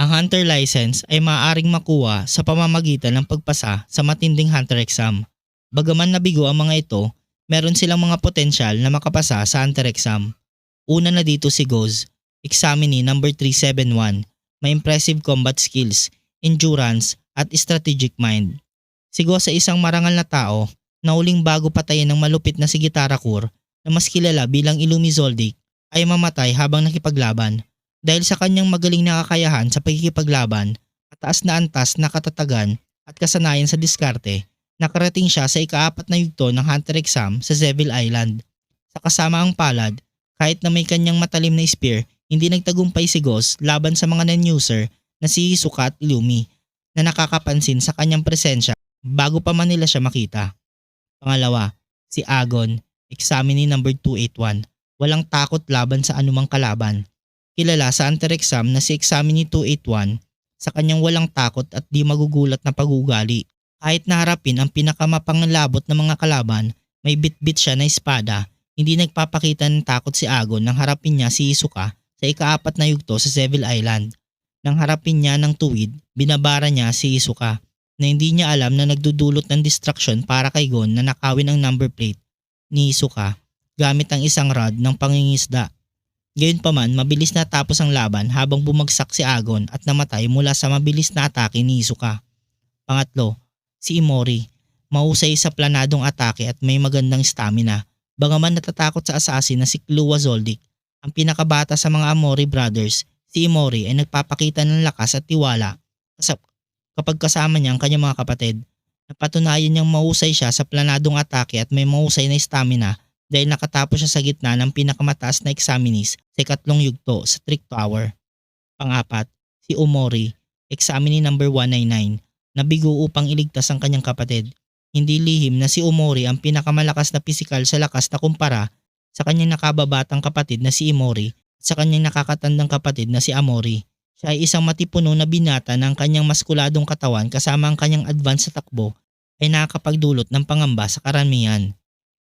Ang hunter license ay maaaring makuha sa pamamagitan ng pagpasa sa matinding hunter exam. Bagaman nabigo ang mga ito, meron silang mga potensyal na makapasa sa hunter exam. Una na dito si Goz, examinee number 371, may impressive combat skills, endurance, at strategic mind. Si Goz ay isang marangal na tao na uling bago patayin ng malupit na si Gitarakur na mas kilala bilang Illumi Zoldyck ay mamatay habang nakipaglaban. Dahil sa kanyang magaling na kakayahan sa pagkikipaglaban, mataas na antas na katatagan at kasanayan sa diskarte, nakarating siya sa ikaapat na yugto ng Hunter exam sa Seville Island. Sa kasama ang palad, kahit na may kanyang matalim na spear, hindi nagtagumpay si Ghost laban sa mga non-user na si Isuka at Illumi na nakakapansin sa kanyang presensya bago pa man nila siya makita. Pangalawa, si Agon, examinee number 281, walang takot laban sa anumang kalaban. Kilala sa Hunter exam na si examinee 281 sa kanyang walang takot at di magugulat na pagugali. Kahit naharapin ang pinakamapanglabot ng mga kalaban, may bitbit siya na espada, hindi nagpapakita ng takot si Agon nang harapin niya si Isuka sa ikaapat na yugto sa Seville Island. Nang harapin niya ng tuwid, binabara niya si Isuka na hindi niya alam na nagdudulot ng distraction para kay Gon na nakawin ang number plate ni Isuka gamit ang isang rod ng pangingisda. Gayunpaman, mabilis na tapos ang laban habang bumagsak si Agon at namatay mula sa mabilis na atake ni Isuka. Pangatlo, si Imori. Mahusay sa planadong atake at may magandang stamina. Bagaman natatakot sa assassin na si Klua Zoldyck, ang pinakabata sa mga Amori brothers, si Imori ay nagpapakita ng lakas at tiwala kapag kasama niya ang kanyang mga kapatid. Napatunayan niyang mahusay siya sa planadong atake at may mahusay na stamina dahil nakatapos siya sa gitna ng pinakamataas na examinees sa ikatlong yugto sa Trick Tower. Pangapat, si Omori, examinee number 199, nabigo upang iligtas ang kanyang kapatid. Hindi lihim na si Omori ang pinakamalakas na pisikal sa lakas na kumpara sa kanyang nakababatang kapatid na si Imori at sa kanyang nakakatandang kapatid na si Amori. Siya ay isang matipuno na binata ng kanyang maskuladong katawan kasama ang kanyang advance sa takbo ay nakakapagdulot ng pangamba sa karamihan.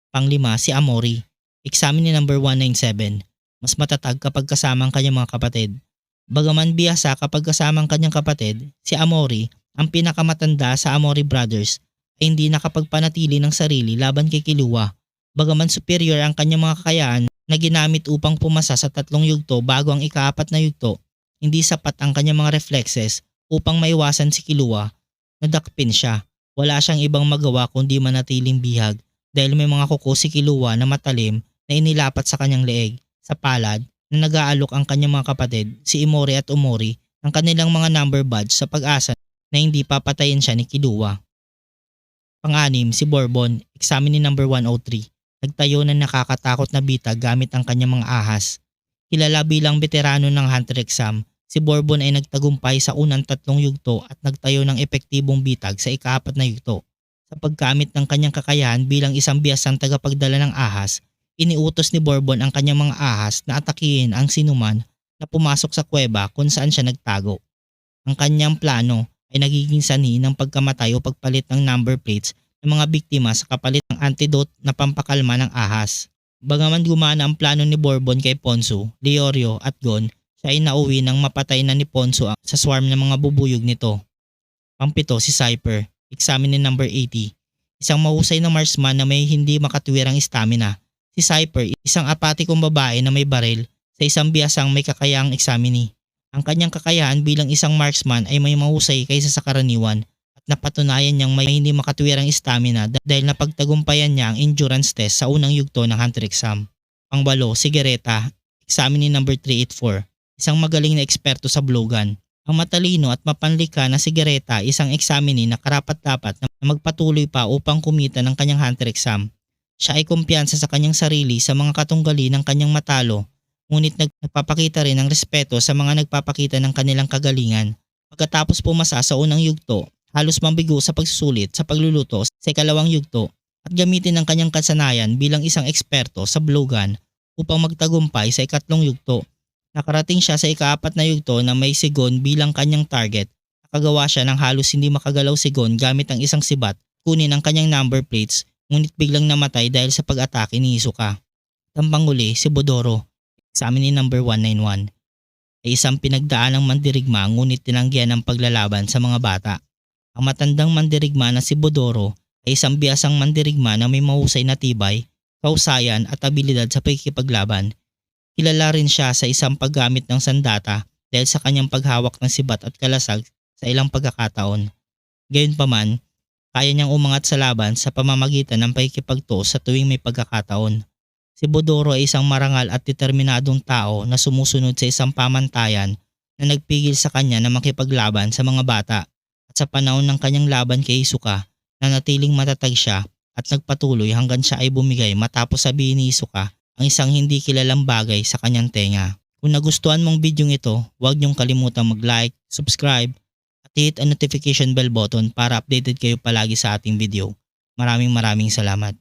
Panglima si Amori, examine number 197. Mas matatag kapag kasama ang kanyang mga kapatid. Bagaman biyasa kapag kasama ang kanyang kapatid, si Amori, ang pinakamatanda sa Amori Brothers, ay hindi nakapagpanatili ng sarili laban kay Kilua. Bagaman superior ang kanyang mga kakayaan na ginamit upang pumasa sa tatlong yugto bago ang ikaapat na yugto, hindi sapat ang kanyang mga reflexes upang maiwasan si Kilua. Nadakpin siya. Wala siyang ibang magawa kundi manatiling bihag dahil may mga kuko si na matalim na inilapat sa kanyang leeg. Sa palad na nag-aalok ang kanyang mga kapatid, si Imori at Umori, ng kanilang mga number badge sa pag-asa na hindi papatayin siya ni Kilua. Pang-anim, si Bourbon, examine number 103. Nagtayo ng nakakatakot na bitag gamit ang kanyang mga ahas. Kilala bilang veterano ng Hunter exam, si Bourbon ay nagtagumpay sa unang tatlong yugto at nagtayo ng epektibong bitag sa ikaapat na yugto. Sa paggamit ng kanyang kakayahan bilang isang biyasang tagapagdala ng ahas, iniutos ni Bourbon ang kanyang mga ahas na atakihin ang sinuman na pumasok sa kuweba kung saan siya nagtago. Ang kanyang plano ay nagiging sanhi ng pagkamatay o pagpalit ng number plates ng mga biktima sa kapalit ng antidote na pampakalma ng ahas. Bagaman gumana ang plano ni Bourbon kay Ponzo, Leorio at Gon, siya ay nauwi nang mapatay na ni Ponzo sa swarm ng mga bubuyog nito. Pampito si Cyper, examine number 80. Isang mahusay na marksman na may hindi makatwirang stamina. Si Cyper, isang apatikong babae na may baril sa isang biyasang may kakayahang examine. Ang kanyang kakayahan bilang isang marksman ay may mahusay kaysa sa karaniwan at napatunayan niyang may hindi makatwirang stamina dahil napagtagumpayan niya ang endurance test sa unang yugto ng Hunter exam. Pangbalo, si Gereta, examine number 384, isang magaling na eksperto sa blowgun. Ang matalino at mapanlika na si Gereta isang examine na karapat-dapat na magpatuloy pa upang kumita ng kanyang Hunter exam. Siya ay kumpiyansa sa kanyang sarili sa mga katunggali ng kanyang matalo ngunit nagpapakita rin ng respeto sa mga nagpapakita ng kanilang kagalingan. Pagkatapos pumasa sa unang yugto, halos mambigo sa pagsusulit sa pagluluto sa ikalawang yugto at gamitin ang kanyang kasanayan bilang isang eksperto sa blowgun upang magtagumpay sa ikatlong yugto. Nakarating siya sa ikaapat na yugto na may sigon bilang kanyang target. Nakagawa siya ng halos hindi makagalaw sigon gamit ang isang sibat kunin ang kanyang number plates ngunit biglang namatay dahil sa pag-atake ni Isuka. Tampang uli si Bodoro, examine number 191. ay isang pinagdaan ng mandirigma ngunit tinanggihan ng paglalaban sa mga bata. Ang matandang mandirigma na si Bodoro ay isang biyasang mandirigma na may mahusay na tibay, kausayan at abilidad sa pagkikipaglaban. Kilala rin siya sa isang paggamit ng sandata dahil sa kanyang paghawak ng sibat at kalasag sa ilang pagkakataon. Gayunpaman, kaya niyang umangat sa laban sa pamamagitan ng pagkikipagto sa tuwing may pagkakataon. Si Bodoro ay isang marangal at determinadong tao na sumusunod sa isang pamantayan na nagpigil sa kanya na makipaglaban sa mga bata at sa panahon ng kanyang laban kay Isuka nanatiling matatag siya at nagpatuloy hanggang siya ay bumigay matapos sabihin ni Isuka ang isang hindi kilalang bagay sa kanyang tenga. Kung nagustuhan mong video ito, huwag niyong kalimutang mag-like, subscribe, at hit ang notification bell button para updated kayo palagi sa ating video. Maraming maraming salamat.